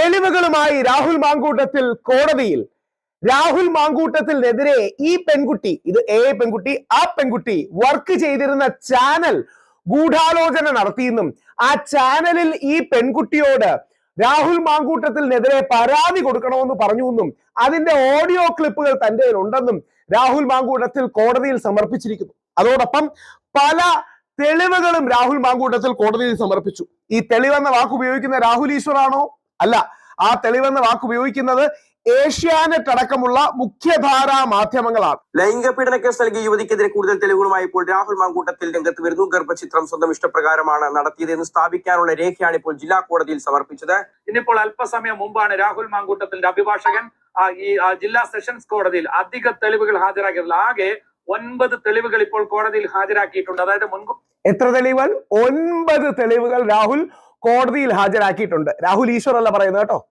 തെളിവുകളുമായി രാഹുൽ മാങ്കൂട്ടത്തിൽ കോടതിയിൽ. രാഹുൽ മാങ്കൂട്ടത്തിനെതിരെ ഈ പെൺകുട്ടി ഇത് എ പെൺകുട്ടി ആ പെൺകുട്ടി വർക്ക് ചെയ്തിരുന്ന ചാനൽ ഗൂഢാലോചന നടത്തിയെന്നും ആ ചാനലിൽ ഈ പെൺകുട്ടിയോട് രാഹുൽ മാങ്കൂട്ടത്തിനെതിരെ പരാതി കൊടുക്കണമെന്ന് പറഞ്ഞു എന്നും അതിന്റെ ഓഡിയോ ക്ലിപ്പുകൾ തന്റെ ഉണ്ടെന്നും രാഹുൽ മാങ്കൂട്ടത്തിൽ കോടതിയിൽ സമർപ്പിച്ചിരിക്കുന്നു. അതോടൊപ്പം പല തെളിവുകളും രാഹുൽ മാങ്കൂട്ടത്തിൽ കോടതിയിൽ സമർപ്പിച്ചു. ഈ തെളിവെന്ന വാക്ക് ഉപയോഗിക്കുന്ന രാഹുൽ ഈശ്വറാണോ അല്ല ആ തെളിവെന്ന വാക്ക് ഉപയോഗിക്കുന്നത് ഏഷ്യാനെറ്റ് അടക്കമുള്ള മുഖ്യധാരാ മാധ്യമങ്ങളാണ്. ലൈംഗിക പീഡന കേസ് നൽകിയ യുവതിക്കെതിരെ കൂടുതൽ തെളിവുകളുമായി ഇപ്പോൾ രാഹുൽ മാങ്കൂട്ടത്തിൽ രംഗത്ത് വരുന്നു. ഗർഭചിത്രം സ്വന്തം ഇഷ്ടപ്രകാരമാണ് നടത്തിയതെന്ന് സ്ഥാപിക്കാനുള്ള രേഖയാണ് ഇപ്പോൾ ജില്ലാ കോടതിയിൽ സമർപ്പിച്ചത്. ഇന്നിപ്പോൾ അല്പസമയം മുമ്പാണ് രാഹുൽ മാങ്കൂട്ടത്തിന്റെ അഭിഭാഷകൻ ഈ ജില്ലാ സെഷൻസ് കോടതിയിൽ അധിക തെളിവുകൾ ഹാജരാക്കിയത് ആകെ ഒൻപത് തെളിവുകൾ ഇപ്പോൾ കോടതിയിൽ ഹാജരാക്കിയിട്ടുണ്ട്. അതായത് മുൻകൂർ എത്ര തെളിവുകൾ? ഒൻപത് തെളിവുകൾ രാഹുൽ കോടതിയിൽ ഹാജരാക്കിയിട്ടുണ്ട്. രാഹുൽ ഈശ്വർ അല്ല പറയുന്നത് കേട്ടോ.